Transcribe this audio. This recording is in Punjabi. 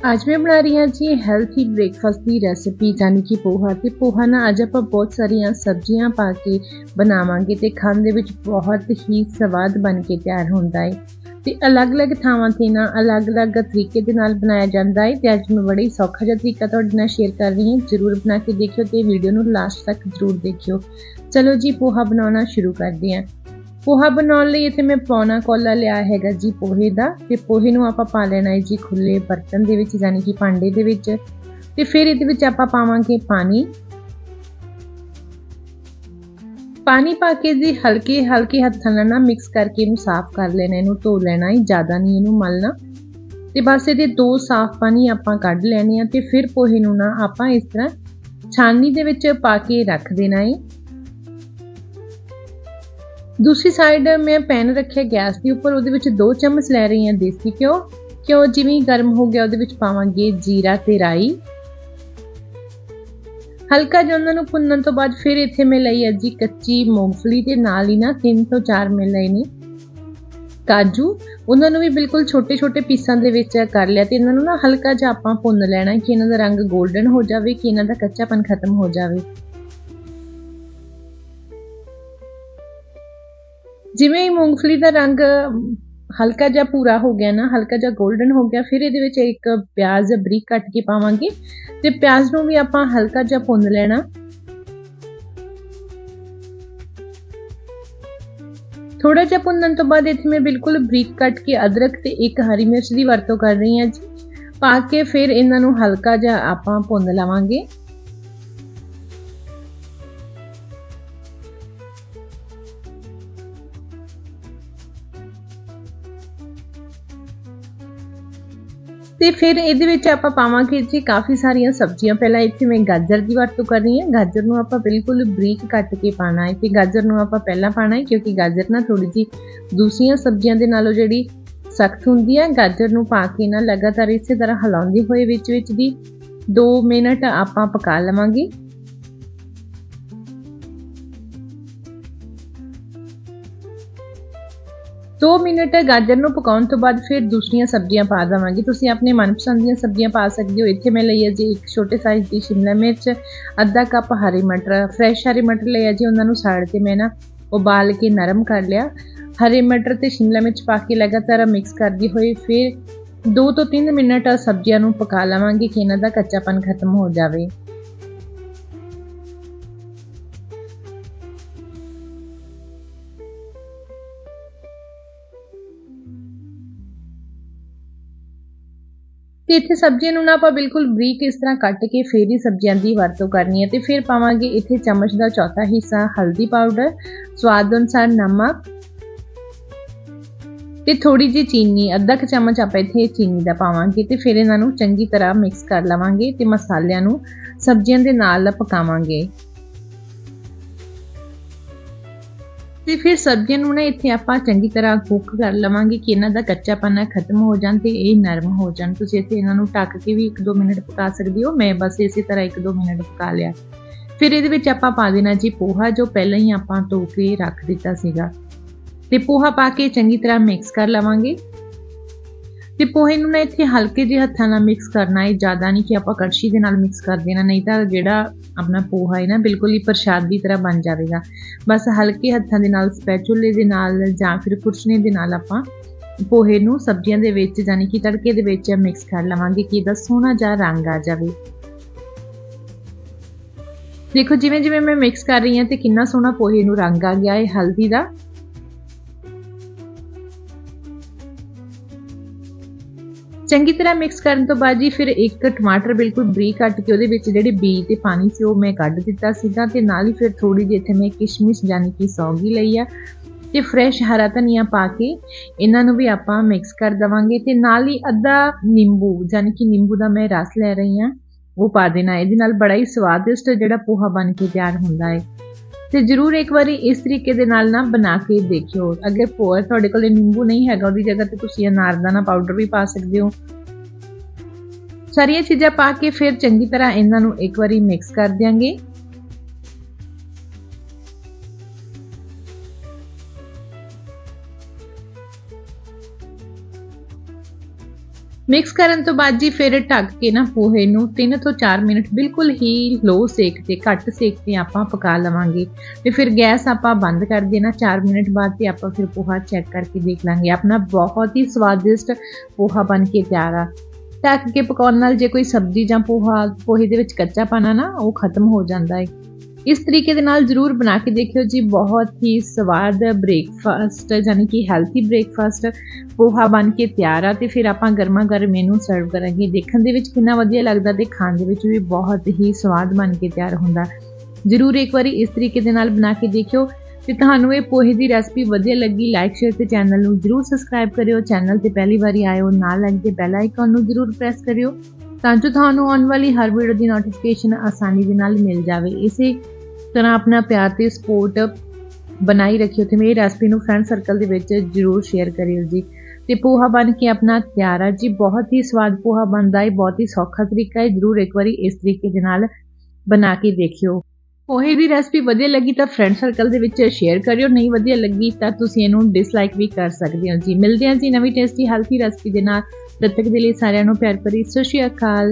ਅੱਜ ਮੈਂ ਬਣਾ ਰਹੀ ਹਾਂ ਜੀ ਹੈਲਥੀ ਬ੍ਰੇਕਫਾਸਟ ਦੀ ਰੈਸਿਪੀ ਯਾਨੀ ਕਿ ਪੋਹਾ। ਤੇ ਪੋਹਾ ਨਾ ਅੱਜ ਆਪਾਂ ਬਹੁਤ ਸਾਰੀਆਂ ਸਬਜ਼ੀਆਂ ਪਾ ਕੇ ਬਣਾਵਾਂਗੇ ਤੇ ਖਾਣ ਦੇ ਵਿੱਚ ਬਹੁਤ ਹੀ ਸਵਾਦ ਬਣ ਕੇ ਤਿਆਰ ਹੁੰਦਾ ਹੈ ਤੇ ਅਲੱਗ-ਅਲੱਗ ਥਾਵਾਂ ਤੇ ਨਾ ਅਲੱਗ-ਅਲੱਗ ਤਰੀਕੇ ਦੇ ਨਾਲ ਬਣਾਇਆ ਜਾਂਦਾ ਹੈ ਤੇ ਅੱਜ ਮੈਂ ਬੜਾ ਹੀ ਸੌਖਾ ਜਿਹਾ ਤਰੀਕਾ ਤੁਹਾਡੇ ਨਾਲ ਸ਼ੇਅਰ ਕਰ ਰਹੀ ਹਾਂ। ਜਰੂਰ ਬਣਾ ਕੇ ਦੇਖਿਓ ਤੇ ਵੀਡੀਓ ਨੂੰ ਲਾਸਟ ਤੱਕ ਜਰੂਰ ਦੇਖਿਓ। ਚਲੋ ਜੀ, ਪੋਹਾ ਬਣਾਉਣਾ ਸ਼ੁਰੂ ਕਰਦੇ ਹਾਂ। ਪੋਹਾ ਬਣਾਉਣ ਲਈ ਇੱਥੇ ਮੈਂ ਪੌਣਾ ਕੋਲਾ ਲਿਆ ਹੈਗਾ ਜੀ ਪੋਹੇ ਦਾ ਤੇ ਪੋਹੇ ਨੂੰ ਆਪਾਂ ਪਾ ਲੈਣਾ ਹੈ ਜੀ ਖੁੱਲੇ ਬਰਤਨ ਦੇ ਵਿੱਚ, ਯਾਨੀ ਕਿ ਭਾਂਡੇ ਦੇ ਵਿੱਚ। ਤੇ ਫਿਰ ਇਹਦੇ ਵਿੱਚ ਆਪਾਂ ਪਾਵਾਂਗੇ ਪਾਣੀ। ਪਾਣੀ ਪਾ ਕੇ ਜੀ ਹਲਕੇ ਹਲਕੇ ਹੱਥਾਂ ਨਾਲ ਨਾ ਮਿਕਸ ਕਰਕੇ ਇਹਨੂੰ ਸਾਫ਼ ਕਰ ਲੈਣਾ, ਇਹਨੂੰ ਧੋ ਲੈਣਾ ਹੈ, ਜ਼ਿਆਦਾ ਨਹੀਂ ਇਹਨੂੰ ਮਲਣਾ। ਤੇ ਬਸ ਇਹਦੇ ਦੋ ਸਾਫ਼ ਪਾਣੀ ਆਪਾਂ ਕੱਢ ਲੈਣੇ ਆ ਤੇ ਫਿਰ ਪੋਹੇ ਨੂੰ ਨਾ ਆਪਾਂ ਇਸ ਤਰ੍ਹਾਂ ਛਾਨਣੀ ਦੇ ਵਿੱਚ ਪਾ ਕੇ ਰੱਖ ਦੇਣਾ ਹੈ। ਦੂਸਰੀ ਸਾਈਡ ਮੈਂ ਪੈਨ ਰੱਖਿਆ ਗੈਸ ਦੇ ਉੱਪਰ, ਉਹਦੇ ਵਿੱਚ 2 ਚਮਚ ਲੈ ਰਹੀ ਹਾਂ ਦੇਸੀ ਘਿਓ। ਘਿਓ ਜਿਵੇਂ ਗਰਮ ਹੋ ਗਿਆ, ਉਹਦੇ ਵਿੱਚ ਪਾਵਾਂਗੇ ਜੀਰਾ ਤੇ ਰਾਈ। ਹਲਕਾ ਜਿਹਾ ਉਹਨਾਂ ਨੂੰ ਭੁੰਨਣ ਤੋਂ ਬਾਅਦ ਫਿਰ ਇੱਥੇ ਮੈਂ ਲਈ ਹੈ ਜੀ ਕੱਚੀ ਮੂੰਗਫਲੀ ਤੇ ਨਾਲ ਹੀ ਨਾ 3 ਤੋਂ 4 ਮੈਂ ਲਏ ਨੇ। ਕਾਜੂ, ਉਹਨਾਂ ਨੂੰ ਵੀ ਬਿਲਕੁਲ ਛੋਟੇ-ਛੋਟੇ ਪੀਸਾਂ ਦੇ ਵਿੱਚ ਕਰ ਲਿਆ ਤੇ ਇਹਨਾਂ ਨੂੰ ਨਾ ਹਲਕਾ ਜਿਹਾ ਆਪਾਂ ਭੁੰਨ ਲੈਣਾ ਕਿ ਇਹਨਾਂ ਦਾ ਰੰਗ 골ਡਨ ਹੋ ਜਾਵੇ, ਕਿ ਇਹਨਾਂ ਦਾ ਕੱਚਾਪਨ ਖਤਮ ਹੋ ਜਾਵੇ। ਜਿਵੇਂ ਹੀ ਮੂੰਗਫਲੀ ਦਾ ਰੰਗ ਹਲਕਾ ਜਿਹਾ ਭੂਰਾ ਹੋ ਗਿਆ ਨਾ, ਹਲਕਾ ਜਿਹਾ 골ਡਨ ਹੋ ਗਿਆ, ਫਿਰ ਇਹਦੇ ਵਿੱਚ ਇੱਕ ਪਿਆਜ਼ ਬਰੀਕ ਕੱਟ ਕੇ ਪਾਵਾਂਗੇ ਤੇ ਪਿਆਜ਼ ਨੂੰ ਵੀ ਆਪਾਂ ਹਲਕਾ ਜਿਹਾ ਭੁੰਨ ਲੈਣਾ। ਥੋੜਾ ਜਿਹਾ ਭੁੰਨਣ ਤੋਂ ਬਾਅਦ ਇੱਥੇ ਮੈਂ ਬਿਲਕੁਲ ਬਰੀਕ ਕੱਟ ਕੇ ਅਦਰਕ ਤੇ ਇੱਕ ਹਰੀ ਮਿਰਚ ਦੀ ਵਰਤੋਂ ਕਰ ਰਹੀ ਹਾਂ ਜੀ। ਪਾ ਕੇ ਫਿਰ ਇਹਨਾਂ ਨੂੰ ਹਲਕਾ ਜਿਹਾ ਆਪਾਂ ਭੁੰਨ ਲਵਾਂਗੇ। ਤੇ ਫਿਰ ਇਹਦੇ ਵਿੱਚ ਆਪਾਂ ਪਾਵਾਂਗੇ ਜੀ ਕਾਫੀ ਸਾਰੀਆਂ ਸਬਜ਼ੀਆਂ। ਪਹਿਲਾਂ ਇੱਥੇ ਮੈਂ ਗਾਜਰ ਦੀ ਵਰਤੋਂ ਕਰ ਰਹੀ ਹਾਂ। ਗਾਜਰ ਨੂੰ ਆਪਾਂ ਬਿਲਕੁਲ ਬਰੀਕ ਕੱਟ ਕੇ ਪਾਣਾ ਹੈ। ਤੇ ਗਾਜਰ ਨੂੰ ਆਪਾਂ ਪਹਿਲਾਂ ਪਾਣਾ ਹੈ ਕਿਉਂਕਿ ਗਾਜਰ ਨਾ ਥੋੜੀ ਜੀ ਦੂਸਰੀਆਂ ਸਬਜ਼ੀਆਂ ਦੇ ਨਾਲੋਂ ਜਿਹੜੀ ਸਖਤ ਹੁੰਦੀ ਹੈ। ਗਾਜਰ ਨੂੰ ਪਾ ਕੇ ਨਾ ਲਗਾਤਾਰ ਇਸੇ ਤਰ੍ਹਾਂ ਹਿਲਾਉਂਦੇ ਹੋਏ ਵਿੱਚ ਵਿੱਚ ਦੀ 2 ਮਿੰਟ ਆਪਾਂ ਪਕਾ ਲਵਾਂਗੇ। 2 ਮਿੰਟ ਗਾਜਰ ਨੂੰ ਪਕਾਉਣ ਤੋਂ ਬਾਅਦ ਫਿਰ ਦੂਸਰੀਆਂ ਸਬਜ਼ੀਆਂ ਪਾ ਦਵਾਂਗੇ। ਤੁਸੀਂ ਆਪਣੇ ਮਨਪਸੰਦ ਦੀਆਂ ਸਬਜ਼ੀਆਂ ਪਾ ਸਕਦੇ ਹੋ। ਇੱਥੇ ਮੈਂ ਲਈ ਹੈ ਜੀ ਇੱਕ ਛੋਟੇ ਸਾਈਜ਼ ਦੀ ਸ਼ਿਮਲਾ ਮਿਰਚ, ਅੱਧਾ ਕੱਪ ਹਰੀ ਮਟਰ ਫਰੈਸ਼ ਹਰੀ ਮਟਰ ਲਿਆ ਜੀ। ਉਹਨਾਂ ਨੂੰ ਸਾੜ ਕੇ ਮੈਂ ਨਾ ਉਬਾਲ ਕੇ ਨਰਮ ਕਰ ਲਿਆ। ਹਰੇ ਮਟਰ ਤੇ ਸ਼ਿਮਲਾ ਮਿਰਚ ਪਾ ਕੇ ਲਗਾਤਾਰ ਮਿਕਸ ਕਰਦੀ ਹੋਈ ਫਿਰ 2 ਤੋਂ 3 ਮਿੰਟ ਸਬਜ਼ੀਆਂ ਨੂੰ ਪਕਾ ਲਵਾਂਗੇ ਕਿ ਇਹਨਾਂ ਦਾ ਕੱਚਾਪਨ ਖਤਮ ਹੋ ਜਾਵੇ। ਤੇ ਇੱਥੇ ਸਬਜ਼ੀਆਂ ਨੂੰ ਨਾ ਆਪਾਂ ਬਿਲਕੁਲ ਬਰੀਕ ਇਸ ਤਰ੍ਹਾਂ ਕੱਟ ਕੇ ਫੇਰ ਹੀ ਸਬਜ਼ੀਆਂ ਦੀ ਵਰਤੋਂ ਕਰਨੀ ਹੈ ਤੇ ਫਿਰ ਪਾਵਾਂਗੇ ਇੱਥੇ ਚਮਚ ਦਾ ਚੌਥਾ ਹਿੱਸਾ, ਹਲਦੀ ਪਾਊਡਰ, ਸਵਾਦ ਅਨੁਸਾਰ ਨਮਕ ਤੇ ਥੋੜੀ ਜਿਹੀ ਚੀਨੀ, ਅੱਧਾ ਕ ਚਮਚ ਆਪਾਂ ਇੱਥੇ ਚੀਨੀ ਦਾ ਪਾਵਾਂਗੇ ਤੇ ਫਿਰ ਇਹਨਾਂ ਨੂੰ ਚੰਗੀ ਤਰ੍ਹਾਂ ਮਿਕਸ ਕਰ ਲਵਾਂਗੇ ਤੇ ਮਸਾਲਿਆਂ ਨੂੰ ਸਬਜ਼ੀਆਂ ਦੇ ਨਾਲ ਪਕਾਵਾਂਗੇ। ਤੇ ਫਿਰ ਸਬਜ਼ੀਆਂ ਨੂੰ ਨਾ ਇੱਥੇ ਆਪਾਂ ਚੰਗੀ ਤਰ੍ਹਾਂ ਕੁੱਕ ਕਰ ਲਵਾਂਗੇ ਕਿ ਇਹਨਾਂ ਦਾ ਕੱਚਾਪਨ ਖਤਮ ਹੋ ਜਾਣ ਤੇ ਇਹ ਨਰਮ ਹੋ ਜਾਣ। ਤੁਸੀਂ ਇੱਥੇ ਇਹਨਾਂ ਨੂੰ ਢੱਕ ਕੇ ਵੀ 1-2 ਮਿੰਟ ਪਕਾ ਸਕਦੇ ਹੋ। ਮੈਂ ਬਸ ਇਸੇ ਤਰ੍ਹਾਂ 1-2 ਮਿੰਟ ਪਕਾ ਲਿਆ। ਫਿਰ ਇਹਦੇ ਵਿੱਚ ਆਪਾਂ ਪਾ ਦੇਣਾ ਜੀ ਪੋਹਾ, ਜੋ ਪਹਿਲਾਂ ਹੀ ਆਪਾਂ ਧੋ ਕੇ ਰੱਖ ਦਿੱਤਾ ਸੀਗਾ। ਤੇ ਪੋਹਾ ਪਾ ਕੇ ਚੰਗੀ ਤਰ੍ਹਾਂ ਮਿਕਸ ਕਰ ਲਵਾਂਗੇ। ਤੇ ਪੋਹੇ ਨੂੰ ਮੈਂ ਇੱਥੇ ਹਲਕੇ ਜਿਹੇ ਹੱਥਾਂ ਨਾਲ ਮਿਕਸ ਕਰਨਾ ਹੈ ਜ਼ਿਆਦਾ ਨਹੀਂ ਕਿ ਆਪਾਂ ਕੜਛੀ ਦੇ ਨਾਲ ਮਿਕਸ ਕਰ ਦੇਣਾ, ਨਹੀਂ ਤਾਂ ਜਿਹੜਾ ਆਪਣਾ ਪੋਹਾ ਹੈ ਨਾ ਬਿਲਕੁਲ ਹੀ ਪ੍ਰਸ਼ਾਦ ਦੀ ਤਰ੍ਹਾਂ ਬਣ ਜਾਵੇਗਾ। ਬਸ ਹਲਕੇ ਹੱਥਾਂ ਦੇ ਨਾਲ ਸਪੈਚੂਲੇ ਦੇ ਨਾਲ ਜਾਂ ਫਿਰ ਕੁਰਸ਼ਨੇ ਦੇ ਨਾਲ ਆਪਾਂ ਪੋਹੇ ਨੂੰ ਸਬਜ਼ੀਆਂ ਦੇ ਵਿੱਚ ਯਾਨੀ ਕਿ ਤੜਕੇ ਦੇ ਵਿੱਚ ਮਿਕਸ ਕਰ ਲਵਾਂਗੇ ਕਿ ਇਹਦਾ ਸੋਹਣਾ ਜਿਹਾ ਰੰਗ ਆ ਜਾਵੇ। ਦੇਖੋ ਜਿਵੇਂ ਜਿਵੇਂ ਮੈਂ ਮਿਕਸ ਕਰ ਰਹੀ ਹਾਂ ਤੇ ਕਿੰਨਾ ਸੋਹਣਾ ਪੋਹੇ ਨੂੰ ਰੰਗ ਆ ਗਿਆ ਹੈ ਹਲਦੀ ਦਾ। ਚੰਗੀ ਤਰ੍ਹਾਂ ਮਿਕਸ ਕਰਨ ਤੋਂ ਬਾਅਦ ਜੀ ਫਿਰ ਇੱਕ ਟਮਾਟਰ ਬਿਲਕੁਲ ਬਰੀਕ ਕੱਟ ਕੇ ਉਹਦੇ ਵਿੱਚ ਜਿਹੜੇ ਬੀਜ ਤੇ ਪਾਣੀ ਸੀ ਉਹ ਮੈਂ ਕੱਢ ਦਿੱਤਾ ਸੀਗਾ ਤੇ ਨਾਲ ਹੀ ਫਿਰ ਥੋੜੀ ਜਿਹੀ ਇੱਥੇ ਮੈਂ ਕਿਸ਼ਮਿਸ਼ ਯਾਨੀ ਕਿ ਸੌਗੀ ਲਈ ਆ ਤੇ ਫਰੈਸ਼ ਹਰਾ ਧਨੀਆ ਪਾ ਕੇ ਇਹਨਾਂ ਨੂੰ ਵੀ ਆਪਾਂ ਮਿਕਸ ਕਰ ਦਵਾਂਗੇ ਤੇ ਨਾਲ ਹੀ ਅੱਧਾ ਨਿੰਬੂ ਯਾਨੀ ਕਿ ਨਿੰਬੂ ਦਾ ਮੈਂ ਰਸ ਲੈ ਰਹੀ ਆ ਉਹ ਪਾ ਦੇਣਾ। ਇਹਦੇ ਨਾਲ ਬੜਾ ਹੀ ਸਵਾਦਿਸ਼ਟ ਜਿਹੜਾ ਪੋਹਾ ਬਣ ਕੇ ਤਿਆਰ ਹੁੰਦਾ ਹੈ। ਤੇ ਜਰੂਰ ਇੱਕ ਵਾਰੀ ਇਸ ਤਰੀਕੇ ਦੇ ਨਾਲ ਨਾ ਬਣਾ ਕੇ ਦੇਖਿਓ। ਅਗਰ ਪੋਰ ਤੁਹਾਡੇ ਕੋਲ ਨਿੰਬੂ ਨਹੀਂ ਹੈਗਾ, ਉਹਦੀ ਜਗ੍ਹਾ ਤੇ ਤੁਸੀਂ ਅਨਾਰਦਾਨਾ ਪਾਊਡਰ ਵੀ ਪਾ ਸਕਦੇ ਹੋ। ਸਾਰੀਆਂ ਚੀਜ਼ਾਂ ਪਾ ਕੇ ਫਿਰ ਚੰਗੀ ਤਰ੍ਹਾਂ ਇਹਨਾਂ ਨੂੰ ਇੱਕ ਵਾਰੀ ਮਿਕਸ ਕਰ ਦਿਆਂਗੇ। ਮਿਕਸ ਕਰਨ ਤੋਂ ਬਾਅਦ ਜੀ ਫਿਰ ਢੱਕ ਕੇ ਨਾ ਪੋਹੇ ਨੂੰ 3 ਤੋਂ 4 ਮਿੰਟ ਬਿਲਕੁਲ ਹੀ ਲੋ ਸੇਕ ਤੇ ਘੱਟ ਸੇਕ ਤੇ ਆਪਾਂ ਪਕਾ ਲਵਾਂਗੇ। ਤੇ ਫਿਰ ਗੈਸ ਆਪਾਂ ਬੰਦ ਕਰ ਦੇਣਾ। 4 ਮਿੰਟ ਬਾਅਦ ਤੇ ਆਪਾਂ ਫਿਰ ਪੋਹਾ ਚੈੱਕ ਕਰਕੇ ਦੇਖ ਲਾਂਗੇ। ਆਪਣਾ ਬਹੁਤ ਹੀ ਸਵਾਦਿਸ਼ਟ ਪੋਹਾ ਬਣ ਕੇ ਤਿਆਰ ਆ। ਢੱਕ ਕੇ ਪਕਾਉਣ ਨਾਲ ਜੇ ਕੋਈ ਸਬਜ਼ੀ ਜਾਂ ਪੋਹਾ, ਪੋਹੇ ਦੇ ਵਿੱਚ ਕੱਚਾ ਪਾਣਾ ਨਾ, ਉਹ ਖਤਮ ਹੋ ਜਾਂਦਾ ਹੈ ਇਸ ਤਰੀਕੇ ਦੇ ਨਾਲ ਜ਼ਰੂਰ ਬਣਾ ਕੇ ਦੇਖਿਓ ਜੀ, ਬਹੁਤ ਹੀ ਸਵਾਦ ਬ੍ਰੇਕਫਾਸਟ ਯਾਨੀ ਕਿ ਹੈਲਥੀ ਬ੍ਰੇਕਫਾਸਟ ਪੋਹਾ ਬਣ ਕੇ ਤਿਆਰ ਆ, ਤੇ ਫਿਰ ਆਪਾਂ ਗਰਮਾ ਗਰਮ ਇਹਨੂੰ ਸਰਵ ਕਰਾਂਗੇ। ਦੇਖਣ ਦੇ ਵਿੱਚ ਕਿੰਨਾ ਵਧੀਆ ਲੱਗਦਾ ਤੇ ਖਾਣ ਦੇ ਵਿੱਚ ਵੀ ਬਹੁਤ ਹੀ ਸਵਾਦ ਬਣ ਕੇ ਤਿਆਰ ਹੁੰਦਾ। ਜ਼ਰੂਰ ਇੱਕ ਵਾਰੀ ਇਸ ਤਰੀਕੇ ਦੇ ਨਾਲ ਬਣਾ ਕੇ ਦੇਖਿਓ। ਤੇ ਤੁਹਾਨੂੰ ਇਹ ਪੋਹੇ ਦੀ ਰੈਸਪੀ ਵਧੀਆ ਲੱਗੀ ਲਾਈਕ ਸ਼ੇਅਰ ਤੇ ਚੈਨਲ ਨੂੰ ਜ਼ਰੂਰ ਸਬਸਕ੍ਰਾਈਬ ਕਰਿਓ। ਚੈਨਲ ਤੇ ਪਹਿਲੀ ਵਾਰੀ ਆਏ ਹੋ, ਨਾਲ ਲੱਗਦੇ ਬੈਲ ਆਈਕਨ ਨੂੰ ਜ਼ਰੂਰ ਪ੍ਰੈਸ ਕਰਿਓ। ਤਾਂ ਜੋ ਤੁਹਾਨੂੰ ਆਉਣ ਵਾਲੀ ਹਰ ਵੀਡੀਓ ਦੀ ਨੋਟੀਫਿਕੇਸ਼ਨ ਆਸਾਨੀ ਦੇ ਨਾਲ ਮਿਲ ਜਾਵੇ। ਇਸੇ ਤਰ੍ਹਾਂ ਆਪਣਾ ਪਿਆਰ ਤੇ ਸਪੋਰਟ ਬਣਾਈ ਰੱਖਿਓ ਤੇ ਮੇਰੀ ਰੈਸਪੀ ਨੂੰ ਫਰੈਂਡ ਸਰਕਲ ਦੇ ਵਿੱਚ ਜ਼ਰੂਰ ਸ਼ੇਅਰ ਕਰਿਓ ਜੀ। ਤੇ ਪੋਹਾ ਬਣ ਕੇ ਆਪਣਾ ਤਿਆਰ ਆ ਜੀ। ਬਹੁਤ ਹੀ ਸਵਾਦ ਪੋਹਾ ਬਣਦਾ ਹੈ, ਬਹੁਤ ਹੀ ਸੌਖਾ ਤਰੀਕਾ ਹੈ। ਜ਼ਰੂਰ ਇੱਕ ਵਾਰੀ ਇਸ ਤਰੀਕੇ ਦੇ ਨਾਲ ਬਣਾ ਕੇ ਦੇਖਿਓ। ਪੋਹੇ ਦੀ ਰੈਸਪੀ ਵਧੀਆ ਲੱਗੀ ਤਾਂ ਫਰੈਂਡ ਸਰਕਲ ਦੇ ਵਿੱਚ ਸ਼ੇਅਰ ਕਰਿਓ, ਨਹੀਂ ਵਧੀਆ ਲੱਗੀ ਤਾਂ ਤੁਸੀਂ ਇਹਨੂੰ ਡਿਸਲਾਈਕ ਵੀ ਕਰ ਸਕਦੇ ਹੋ ਜੀ। ਮਿਲਦੇ ਹਾਂ ਜੀ ਨਵੀਂ ਟੇਸਟੀ ਹੈਲਥੀ ਰੈਸਪੀ ਦੇ ਨਾਲ। ਤਦ ਤੱਕ ਦੇ ਲਈ ਸਾਰਿਆਂ ਨੂੰ ਪਿਆਰ ਭਰੀ, ਸਤਿ ਸ਼੍ਰੀ ਅਕਾਲ।